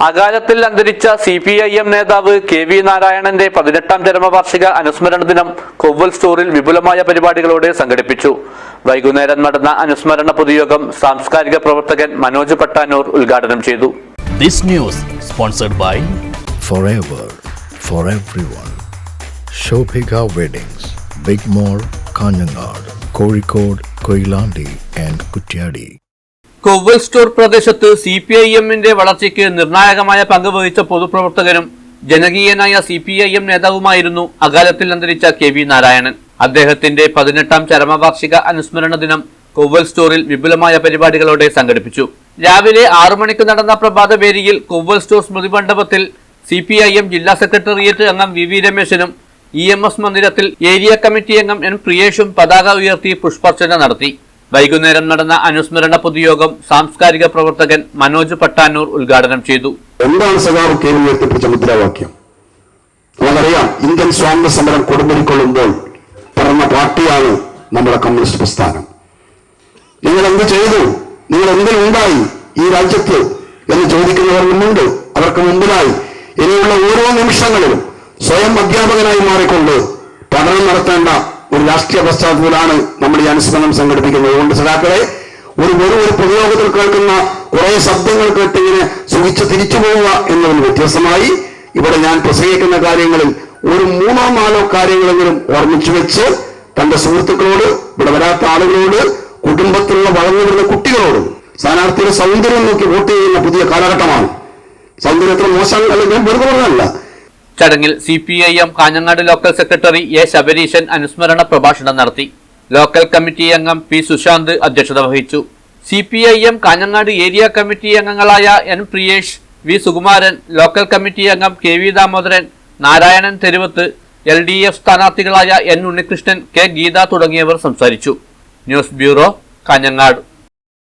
അകാലത്തിൽ അന്തരിച്ച C P I M നേതാവ് കെ വി നാരായണന്റെ പതിനെട്ടാം ചരമവാർഷിക അനുസ്മരണ ദിനം കൊവ്വൽ സ്റ്റോറിൽ വിപുലമായ പരിപാടികളോടെ സംഘടിപ്പിച്ചു വൈകുന്നേരം നടന്ന അനുസ്മരണ പൊതുയോഗം സാംസ്കാരിക പ്രവർത്തകൻ മനോജ് പട്ടാനൂർ ഉദ്ഘാടനം ചെയ്തു This news sponsored by forever for everyone. Shobhika Weddings, Big mall Kanhangad Kozhikode Koilandi and Kutyadi. Kovval store പ്രദേശത്ത് സി പി ഐ എമ്മിന്റെ വളർച്ചയ്ക്ക് നിർണായകമായ പങ്ക് വഹിച്ച പൊതുപ്രവർത്തകനും ജനകീയനായ സി പി ഐ എം നേതാവുമായിരുന്നു അകാലത്തിൽ അന്തരിച്ച കെ വി നാരായണൻ. അദ്ദേഹത്തിന്റെ പതിനെട്ടാം ചരമവാർഷിക അനുസ്മരണ ദിനം കൊവ്വൽ സ്റ്റോറിൽ വിപുലമായ പരിപാടികളോടെ സംഘടിപ്പിച്ചു. രാവിലെ ആറു മണിക്ക് നടന്ന പ്രഭാതവേദിയിൽ കൊവ്വൽ സ്റ്റോർ സ്മൃതി മണ്ഡപത്തിൽ സി പി ഐ എം ജില്ലാ സെക്രട്ടേറിയറ്റ് അംഗം വി വി രമേശനും ഇ എം എസ് മന്ദിരത്തിൽ ഏരിയ കമ്മിറ്റി അംഗം എൻ പ്രിയേഷും പതാക ഉയർത്തി പുഷ്പാർച്ചന നടത്തി. വൈകുന്നേരം നടന്ന അനുസ്മരണ പൊതുയോഗം സാംസ്കാരിക പ്രവർത്തകൻ മനോജ് പട്ടാനൂർ ഉദ്ഘാടനം ചെയ്തു. എന്താണ് സഖാവ് കെ ഉയർത്തിപ്പിടിച്ച മുദ്രാവാക്യം? നമുക്കറിയാം ഇന്ത്യൻ സ്വാതന്ത്ര്യ സമരം കൊടുമ്പിരിക്കൊള്ളുമ്പോൾ പറഞ്ഞ പാർട്ടിയാണ് നമ്മുടെ കമ്മ്യൂണിസ്റ്റ് പ്രസ്ഥാനം. നിങ്ങൾ എന്ത് ചെയ്തു? നിങ്ങൾ എന്തിനുണ്ടായി ഈ രാജ്യത്ത് എന്ന് ചോദിക്കുന്നവർ മുമ്പുണ്ട്. അവർക്ക് മുമ്പിലായി. ഇനിയുള്ള ഓരോ നിമിഷങ്ങളിലും സ്വയം അധ്യാപകനായി മാറിക്കൊണ്ട് പഠനം നടത്തേണ്ട ഒരു രാഷ്ട്രീയ പശ്ചാത്തലത്തിലാണ് നമ്മൾ ഈ അനുസ്മരണം സംഘടിപ്പിക്കുന്നത്. അതുകൊണ്ട് സഖാക്കളെ ഒരു വെറും ഒരു പൊതുയോഗത്തിൽ കേൾക്കുന്ന കുറെ ശബ്ദങ്ങൾ കേട്ടിങ്ങനെ സുഖിച്ച് തിരിച്ചു പോവുക എന്നതിന് വ്യത്യസ്തമായി ഇവിടെ ഞാൻ പ്രസംഗിക്കുന്ന കാര്യങ്ങളിൽ ഒരു മൂന്നോ നാലോ കാര്യങ്ങളെങ്കിലും ഓർമ്മിച്ചു വെച്ച് തന്റെ സുഹൃത്തുക്കളോട് ഇവിടെ വരാത്ത ആളുകളോട് കുടുംബത്തിലുള്ള വളർന്നു കുട്ടികളോടും സ്ഥാനാർത്ഥിയുടെ സൗന്ദര്യം നോക്കി വോട്ട് ചെയ്യുന്ന പുതിയ കാലഘട്ടമാണ്. സൗന്ദര്യത്തിന് മോശം അല്ലെങ്കിൽ വെറുതെ പറഞ്ഞല്ല ചടങ്ങിൽ C P I M Kanhangad local secretary A Sabareesan അനുസ്മരണ പ്രഭാഷണം നടത്തി. ലോക്കൽ കമ്മിറ്റി അംഗം പി സുശാന്ത് അധ്യക്ഷത വഹിച്ചു. C P I M Kanhangad area committee അംഗങ്ങളായ N Priyesh V Sukumaran local committee അംഗം K V Damodaran Narayanan Theruvath L D F സ്ഥാനാർത്ഥികളായ N Unnikrishnan K Geetha തുടങ്ങിയവർ സംസാരിച്ചു. News bureau Kanhangad.